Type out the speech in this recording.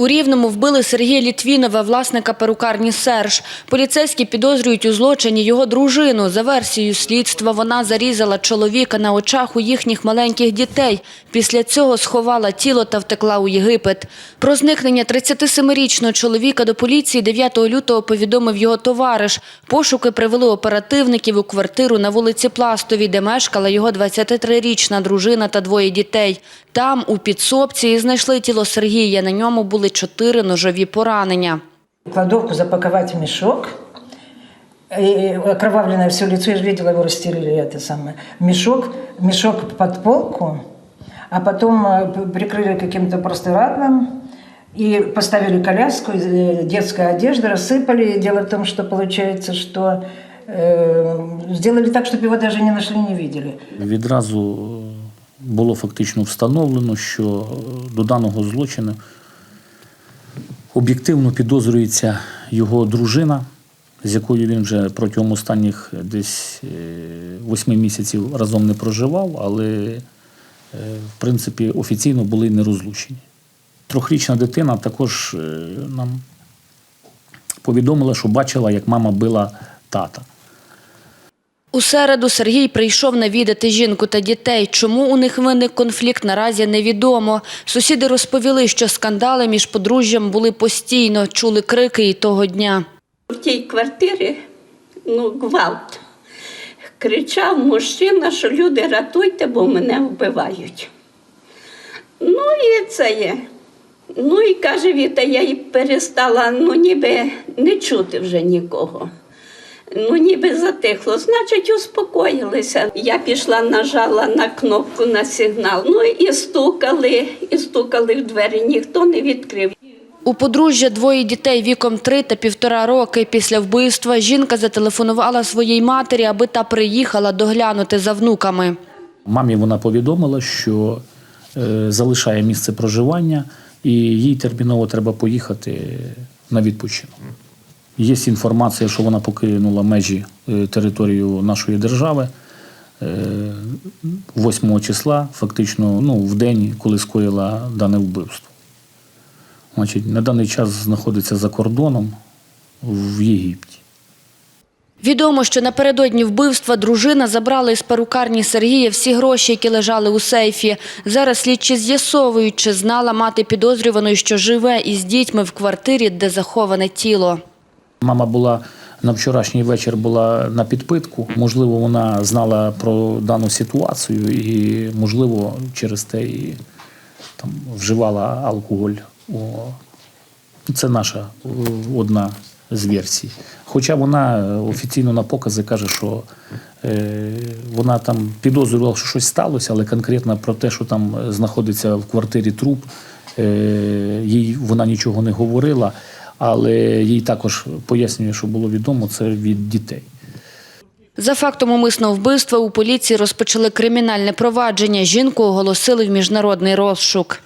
У Рівному вбили Сергія Літвінова, власника перукарні Серж. Поліцейські підозрюють у злочині його дружину. За версією слідства, вона зарізала чоловіка на очах у їхніх маленьких дітей. Після цього сховала тіло та втекла у Єгипет. Про зникнення 37-річного чоловіка до поліції 9 лютого повідомив його товариш. Пошуки привели оперативників у квартиру на вулиці Пластовій, де мешкала його 23-річна дружина та двоє дітей. Там, у підсобці, і знайшли тіло Сергія. На ньому були чотири ножові поранення. кладовку запаковать в мешок, и окровавленное все лицо, я же видела, его расстелили это самое, мешок, мешок под полку, а потом э, п- прикрыли каким-то простырадным и поставили коляску, э, детская одежда, рассыпали. Дело в том, что получается, что э, сделали так, чтобы его даже не нашли, не видели. Відразу е, було фактично встановлено, що е, до даного злочину об'єктивно підозрюється його дружина, з якою він вже протягом останніх десь е, восьми місяців разом не проживав, але е, в принципі офіційно були не розлучені. Трьохрічна дитина також нам повідомила, що бачила, як мама била тата. У середу Сергій прийшов навідати жінку та дітей. Чому у них виник конфлікт, наразі невідомо. Сусіди розповіли, що скандали між подружжям були постійно, чули крики і того дня. В тій квартирі ну, гвалт. Кричав мужчина, що люди рятуйте, бо мене вбивають. Ну і це є. Ну і каже Віта, я й перестала ну, ніби не чути вже нікого. Ну, ніби затихло, значить, успокоїлися. Я пішла, нажала на кнопку на сигнал. Ну і стукали, і стукали в двері, ніхто не відкрив. У подружжя двоє дітей віком три та півтора роки. Після вбивства жінка зателефонувала своїй матері, аби та приїхала доглянути за внуками. Мамі вона повідомила, що е, залишає місце проживання і їй терміново треба поїхати на відпочинок. Є інформація, що вона покинула межі е, територію нашої держави е, 8 числа, фактично ну, в день, коли скоїла дане вбивство. Значить, на даний час знаходиться за кордоном в Єгипті. Відомо, що напередодні вбивства дружина забрала із перукарні Сергія всі гроші, які лежали у сейфі. Зараз слідчі з'ясовують, чи знала мати підозрюваної, що живе із дітьми в квартирі, де заховане тіло. Мама була на вчорашній вечір була на підпитку. Можливо, вона знала про дану ситуацію і, можливо, через те і там вживала алкоголь. Це наша одна з версій. Хоча вона е, офіційно на покази каже, що е, вона там підозрювала, що щось сталося, але конкретно про те, що там е, знаходиться в квартирі труп, їй вона нічого не говорила, але їй також пояснює, що було відомо це від дітей. За фактом умисного вбивства у поліції розпочали кримінальне провадження. Жінку оголосили в міжнародний розшук.